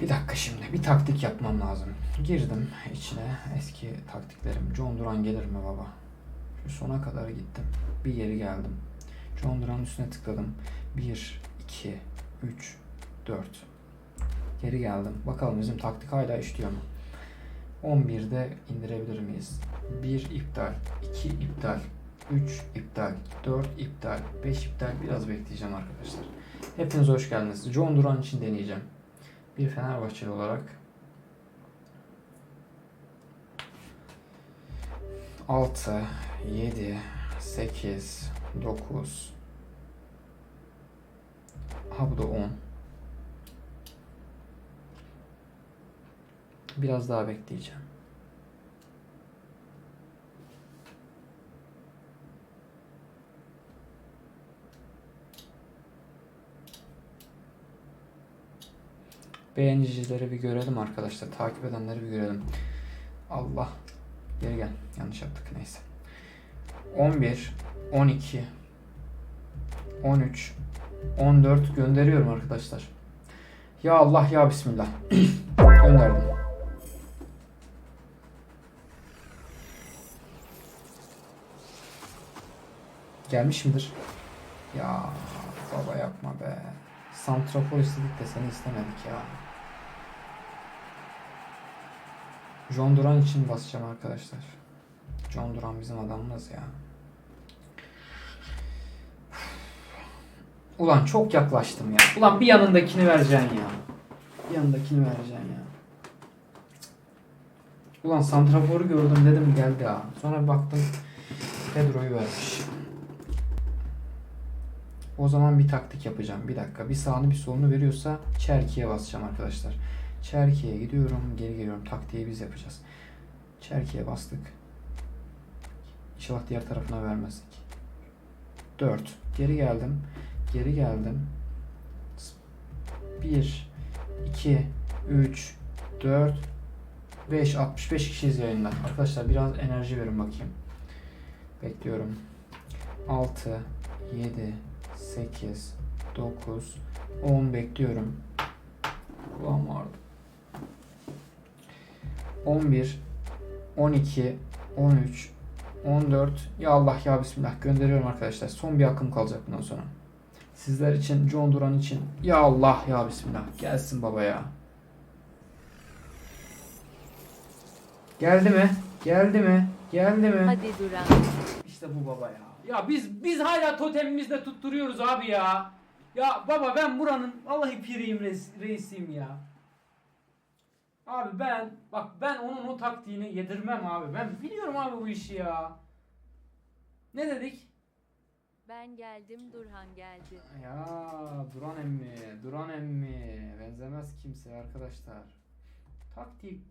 Bir dakika şimdi bir taktik yapmam lazım. Girdim içine eski taktiklerim. John Duran gelir mi baba? Şu sona kadar gittim. Bir geri geldim. John Duran'ın üstüne tıkladım. 1, 2, 3, 4. Geri geldim. Bakalım bizim taktik hala işliyor mu? 11'de indirebilir miyiz? 1 iptal, 2 iptal, 3 iptal, 4 iptal, 5 iptal. Biraz bekleyeceğim arkadaşlar. Hepiniz hoş geldiniz. John Duran için deneyeceğim. Bir Fenerbahçeli olarak. 6, 7, 8, 9 Ha bu da 10 Biraz daha bekleyeceğim. Beğenicileri bir görelim arkadaşlar. Takip edenleri bir görelim. Allah. Geri gel. Yanlış yaptık. Neyse. 11, 12, 13, 14 gönderiyorum arkadaşlar. Ya Allah ya Bismillah. Gönderdim. Gelmiş midir? Ya baba yapma be. Santrafor istedik de seni istemedik ya. John Duran için basacağım arkadaşlar. John Duran bizim adamımız ya. Ulan çok yaklaştım ya. Ulan bir yanındakini vereceksin ya. Bir yanındakini vereceksin ya. Ulan Santrafor'u gördüm dedim geldi ha. Sonra baktım Pedro'yu vermiş. O zaman bir taktik yapacağım. Bir dakika. Bir sağını bir solunu veriyorsa Çerki'ye basacağım arkadaşlar. Çerki'ye gidiyorum. Geri geliyorum. Taktiği biz yapacağız. Çerki'ye bastık. İnşallah diğer tarafına vermezdik. 4. Geri geldim. Geri geldim. 1 2 3 4 5 65 kişiyiz yayında. Arkadaşlar biraz enerji verin bakayım. Bekliyorum. 6 7 8 9 10 bekliyorum. Ulan vardı. 11 12 13 14 Ya Allah ya Bismillah gönderiyorum arkadaşlar. Son bir hakkım kalacak bundan sonra. Sizler için, John Duran için. Ya Allah ya Bismillah. Gelsin baba ya. Geldi mi? Geldi mi? Geldi mi? Hadi Duran. İşte bu baba ya. Ya biz biz hala totemimizde tutturuyoruz abi ya. Ya baba ben buranın vallahi piriyim reis, reisiyim ya. Abi ben bak ben onun o taktiğini yedirmem abi. Ben biliyorum abi bu işi ya. Ne dedik? Ben geldim Durhan geldi. Ya Duran emmi, Duran emmi. Benzemez kimse arkadaşlar. Taktiği